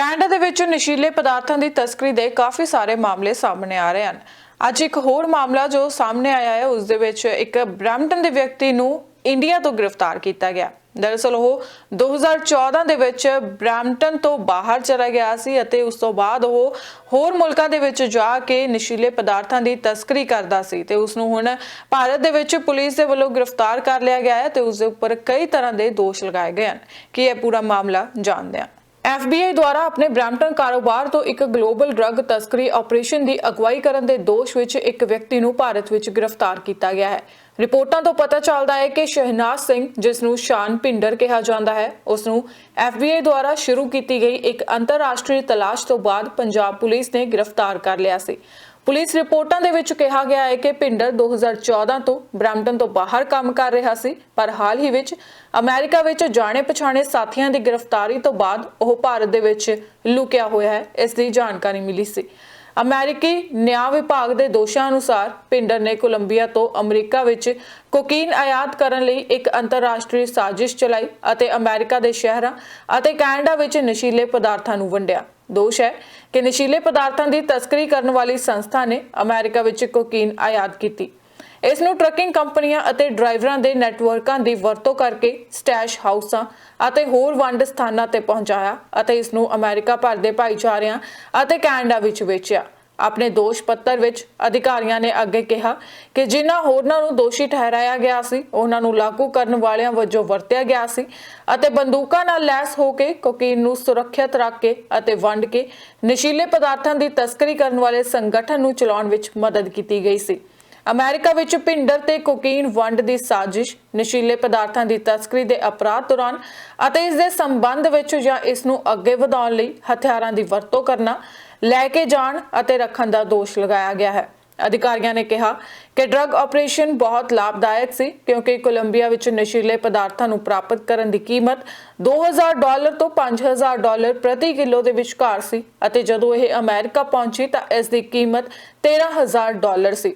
Canada ਦੇ ਵਿੱਚ ਨਸ਼ੀਲੇ ਪਦਾਰਥਾਂ ਦੀ ਤਸਕਰੀ ਦੇ ਕਾਫੀ ਸਾਰੇ ਮਾਮਲੇ ਸਾਹਮਣੇ ਆ ਰਹੇ ਹਨ। ਅੱਜ ਇੱਕ ਹੋਰ ਮਾਮਲਾ ਜੋ ਸਾਹਮਣੇ ਆਇਆ ਹੈ, ਉਸ ਦੇ ਵਿੱਚ ਇੱਕ ਬ੍ਰੈਂਪਟਨ ਦੇ ਵਿਅਕਤੀ ਨੂੰ ਇੰਡੀਆ ਤੋਂ ਗ੍ਰਿਫਤਾਰ ਕੀਤਾ ਗਿਆ। ਦਰਅਸਲ ਉਹ 2014 ਦੇ ਵਿੱਚ ਬ੍ਰੈਂਪਟਨ ਤੋਂ ਬਾਹਰ ਚਲਾ ਗਿਆ ਸੀ ਅਤੇ ਉਸ ਤੋਂ ਬਾਅਦ ਉਹ ਹੋਰ ਮੁਲਕਾਂ ਦੇ ਵਿੱਚ ਜਾ ਕੇ ਨਸ਼ੀਲੇ ਪਦਾਰਥਾਂ ਦੀ ਤਸਕਰੀ ਕਰਦਾ ਸੀ ਤੇ ਉਸ ਨੂੰ ਹੁਣ ਭਾਰਤ ਦੇ ਵਿੱਚ ਪੁਲਿਸ ਦੇ ਵੱਲੋਂ ਗ੍ਰਿਫਤਾਰ ਕਰ ਲਿਆ ਗਿਆ ਹੈ ਤੇ ਉਸ ਦੇ ਉੱਪਰ ਕਈ ਤਰ੍ਹਾਂ ਦੇ ਦੋਸ਼ ਲਗਾਏ ਗਏ ਹਨ। ਕਿ ਇਹ ਪੂਰਾ ਮਾਮਲਾ ਜਾਣਦੇ ਹਾਂ। FBI ਦੁਆਰਾ ਆਪਣੇ ਬ੍ਰੈਂਪਟਨ ਕਾਰੋਬਾਰ ਤੋਂ ਇੱਕ ਗਲੋਬਲ ਡਰੱਗ ਤਸਕਰੀ ਆਪਰੇਸ਼ਨ ਦੀ ਅਗਵਾਈ ਕਰਨ ਦੇ ਦੋਸ਼ ਵਿੱਚ ਇੱਕ ਵਿਅਕਤੀ ਨੂੰ ਭਾਰਤ ਵਿੱਚ ਗ੍ਰਿਫਤਾਰ ਕੀਤਾ ਗਿਆ ਹੈ। ਰਿਪੋਰਟਾਂ ਤੋਂ ਪਤਾ ਚੱਲਦਾ ਹੈ ਕਿ ਸ਼ਹਿਨਾਜ਼ ਸਿੰਘ, ਜਿਸ ਨੂੰ ਸ਼ਾਨ ਪਿੰਡਰ ਕਿਹਾ ਜਾਂਦਾ ਹੈ, ਉਸ ਨੂੰ FBI ਦੁਆਰਾ ਸ਼ੁਰੂ ਕੀਤੀ ਗਈ ਇੱਕ ਅੰਤਰਰਾਸ਼ਟਰੀ ਤਲਾਸ਼ ਤੋਂ ਬਾਅਦ ਪੰਜਾਬ ਪੁਲਿਸ ਨੇ ਗ੍ਰਿਫਤਾਰ ਕਰ ਲਿਆ ਸੀ। ਪੁਲਿਸ ਰਿਪੋਰਟਾਂ ਦੇ ਵਿੱਚ ਕਿਹਾ ਗਿਆ ਹੈ ਕਿ ਪਿੰਡਰ 2014 ਤੋਂ ਬ੍ਰੈਂਪਟਨ ਤੋਂ ਬਾਹਰ ਕੰਮ ਕਰ ਰਿਹਾ ਸੀ, ਪਰ ਹਾਲ ਹੀ ਵਿੱਚ ਅਮਰੀਕਾ ਵਿੱਚ ਜਾਣੇ ਪਛਾਣੇ ਸਾਥੀਆਂ ਦੀ ਗ੍ਰਿਫਤਾਰੀ ਤੋਂ ਬਾਅਦ ਉਹ ਭਾਰਤ ਦੇ ਵਿੱਚ ਲੁਕਿਆ ਹੋਇਆ ਹੈ, ਇਸ ਦੀ ਜਾਣਕਾਰੀ ਮਿਲੀ ਸੀ। ਅਮਰੀਕੀ ਨਿਆਂ ਵਿਭਾਗ ਦੇ ਦੋਸ਼ਾਂ ਅਨੁਸਾਰ ਪਿੰਡਰ ਨੇ ਕੋਲੰਬੀਆ ਤੋਂ ਅਮਰੀਕਾ ਵਿੱਚ ਕੋਕੀਨ ਆਯਾਤ ਕਰਨ ਲਈ ਇੱਕ ਅੰਤਰਰਾਸ਼ਟਰੀ ਸਾਜ਼ਿਸ਼ ਚਲਾਈ ਅਤੇ ਅਮਰੀਕਾ ਦੇ ਸ਼ਹਿਰਾਂ ਅਤੇ ਕੈਨੇਡਾ ਵਿੱਚ ਨਸ਼ੀਲੇ ਪਦਾਰਥਾਂ ਨੂੰ ਵੰਡਿਆ। ਦੋਸ਼ ਹੈ ਕਿ ਨਸ਼ੀਲੇ ਪਦਾਰਥਾਂ ਦੀ ਤਸਕਰੀ ਕਰਨ ਵਾਲੀ ਸੰਸਥਾ ਨੇ ਅਮਰੀਕਾ ਵਿੱਚ ਕੋਕੀਨ ਆਯਾਤ ਕੀਤੀ। ਇਸ ਨੂੰ ਟਰੱਕਿੰਗ ਕੰਪਨੀਆਂ ਅਤੇ ਡਰਾਈਵਰਾਂ ਦੇ ਨੈਟਵਰਕਾਂ ਦੀ ਵਰਤੋਂ ਕਰਕੇ ਸਟੈਸ਼ ਹਾਊਸਾਂ ਅਤੇ ਹੋਰ ਵੰਡ ਸਥਾਨਾਂ ਤੇ ਪਹੁੰਚਾਇਆ ਅਤੇ ਇਸ ਨੂੰ ਅਮਰੀਕਾ ਭਰ ਦੇ ਭਾਈਚਾਰਿਆਂ ਅਤੇ ਕੈਨੇਡਾ ਵਿੱਚ ਵੇਚਿਆ। ਆਪਣੇ ਦੋਸ਼ ਪੱਤਰ ਵਿੱਚ ਅਧਿਕਾਰੀਆਂ ਨੇ ਅੱਗੇ ਕਿਹਾ ਕਿ ਜਿਨ੍ਹਾਂ ਹੋਰਨਾਂ ਨੂੰ ਦੋਸ਼ੀ ਠਹਿਰਾਇਆ ਗਿਆ ਸੀ, ਉਹਨਾਂ ਨੂੰ ਲਾਗੂ ਕਰਨ ਵਾਲਿਆਂ ਵਜੋਂ ਵਰਤਿਆ ਗਿਆ ਸੀ ਅਤੇ ਬੰਦੂਕਾਂ ਨਾਲ ਲੈਸ ਹੋ ਕੇ ਕੋਕੀਨ ਨੂੰ ਸੁਰੱਖਿਅਤ ਰੱਖ ਕੇ ਅਤੇ ਵੰਡ ਕੇ ਨਸ਼ੀਲੇ ਪਦਾਰਥਾਂ ਦੀ ਤਸਕਰੀ ਕਰਨ ਵਾਲੇ ਸੰਗਠਨ ਨੂੰ ਚਲਾਉਣ ਵਿੱਚ ਮਦਦ ਕੀਤੀ ਗਈ ਸੀ। ਅਮਰੀਕਾ ਵਿੱਚ ਪਿੰਡਰ ਤੇ ਕੋਕੀਨ ਵੰਡ ਦੀ ਸਾਜ਼ਿਸ਼, ਨਸ਼ੀਲੇ ਪਦਾਰਥਾਂ ਦੀ ਤਸਕਰੀ ਦੇ ਅਪਰਾਧ ਦੌਰਾਨ ਅਤੇ ਇਸ ਦੇ ਸੰਬੰਧ ਵਿੱਚ ਜਾਂ ਇਸ ਨੂੰ ਅੱਗੇ ਵਧਾਉਣ ਲਈ ਹਥਿਆਰਾਂ ਦੀ ਵਰਤੋਂ ਕਰਨਾ ਲੈ ਕੇ ਜਾਣ ਅਤੇ ਰੱਖਣ ਦਾ ਦੋਸ਼ ਲਗਾਇਆ ਗਿਆ ਹੈ। ਅਧਿਕਾਰੀਆਂ ਨੇ ਕਿਹਾ ਕਿ ਡਰੱਗ ਆਪਰੇਸ਼ਨ ਬਹੁਤ ਲਾਭਦਾਇਕ ਸੀ, ਕਿਉਂਕਿ ਕੋਲੰਬੀਆ ਵਿੱਚ ਨਸ਼ੀਲੇ ਪਦਾਰਥਾਂ ਨੂੰ ਪ੍ਰਾਪਤ ਕਰਨ ਦੀ ਕੀਮਤ 2000 ਡਾਲਰ ਤੋਂ 5000 ਡਾਲਰ ਪ੍ਰਤੀ ਕਿਲੋ ਦੇ ਵਿਚਕਾਰ ਸੀ ਅਤੇ ਜਦੋਂ ਇਹ ਅਮਰੀਕਾ ਪਹੁੰਚੀ ਤਾਂ ਇਸ ਦੀ ਕੀਮਤ 13000 ਡਾਲਰ ਸੀ।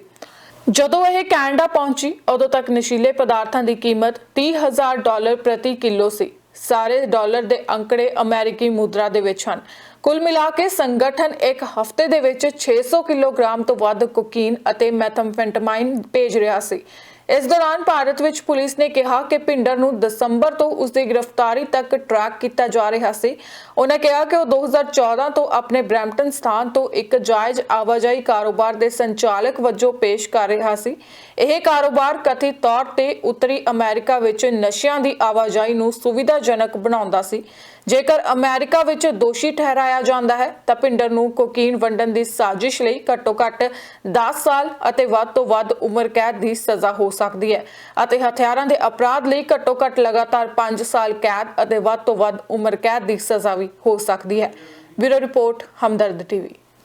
ਜਦੋਂ ਇਹ ਕੈਨੇਡਾ ਪਹੁੰਚੀ, ਉਦੋਂ ਤੱਕ ਨਸ਼ੀਲੇ ਪਦਾਰਥਾਂ ਦੀ ਕੀਮਤ 30000 ਡਾਲਰ ਪ੍ਰਤੀ ਕਿਲੋ ਸੀ। ਸਾਰੇ ਡਾਲਰ ਦੇ ਅੰਕੜੇ ਅਮਰੀਕੀ ਮੁਦਰਾ ਦੇ ਵਿੱਚ ਹਨ। ਕੁੱਲ ਮਿਲਾ ਕੇ ਸੰਗਠਨ ਇੱਕ ਹਫ਼ਤੇ ਦੇ ਵਿੱਚ 600 ਕਿਲੋਗ੍ਰਾਮ ਤੋਂ ਵੱਧ ਕੋਕੀਨ ਅਤੇ ਮੈਥਮਫੈਂਟਾਮਾਈਨ ਭੇਜ ਰਿਹਾ ਸੀ। ਇਸ ਦੌਰਾਨ ਭਾਰਤ ਵਿੱਚ ਪੁਲਿਸ ਨੇ ਕਿਹਾ ਕਿ ਪਿੰਡਰ ਨੂੰ ਦਸੰਬਰ ਤੋਂ ਉਸ ਦੀ ਗ੍ਰਿਫਤਾਰੀ ਤੱਕ ਟਰੈਕ ਕੀਤਾ ਜਾ ਰਿਹਾ ਸੀ। ਉਹਨਾਂ ਕਿਹਾ ਕਿ ਉਹ 2014 ਤੋਂ ਆਪਣੇ ਬ੍ਰੈਂਪਟਨ ਸਥਾਨ ਤੋਂ ਇੱਕ ਜਾਇਜ਼ ਆਵਾਜਾਈ ਕਾਰੋਬਾਰ ਦੇ ਸੰਚਾਲਕ ਵਜੋਂ ਪੇਸ਼ ਕਰ ਰਿਹਾ ਸੀ। ਇਹ ਕਾਰੋਬਾਰ ਕਥਿਤ ਤੌਰ ਤੇ ਉੱਤਰੀ ਅਮਰੀਕਾ ਵਿੱਚ ਨਸ਼ਿਆਂ ਦੀ ਆਵਾਜਾਈ ਨੂੰ ਸੁਵਿਧਾਜਨਕ ਬਣਾਉਂਦਾ ਸੀ। ਜੇਕਰ ਅਮਰੀਕਾ ਵਿੱਚ ਦੋਸ਼ੀ ਠਹਿਰਾਇਆ ਜਾਂਦਾ ਹੈ, ਤਾਂ ਪਿੰਡਰ ਨੂੰ ਕੋਕੀਨ ਵੰਡਣ ਦੀ ਸਾਜ਼ਿਸ਼ ਲਈ ਘੱਟੋ-ਘੱਟ 10 ਸਾਲ ਅਤੇ ਵੱਧ ਤੋਂ ਵੱਧ ਉਮਰ ਕੈਦ ਦੀ ਸਜ਼ਾ ਹੋ ਸਕਦੀ ਹੈ ਅਤੇ ਹਥਿਆਰਾਂ ਦੇ ਅਪਰਾਧ ਲਈ ਘੱਟੋ-ਘੱਟ ਲਗਾਤਾਰ 5 ਸਾਲ ਕੈਦ ਅਤੇ ਵੱਧ ਤੋਂ ਵੱਧ ਉਮਰ ਕੈਦ ਦੀ ਸਜ਼ਾ ਵੀ ਹੋ ਸਕਦੀ ਹੈ। Bureau report, Hamdard TV.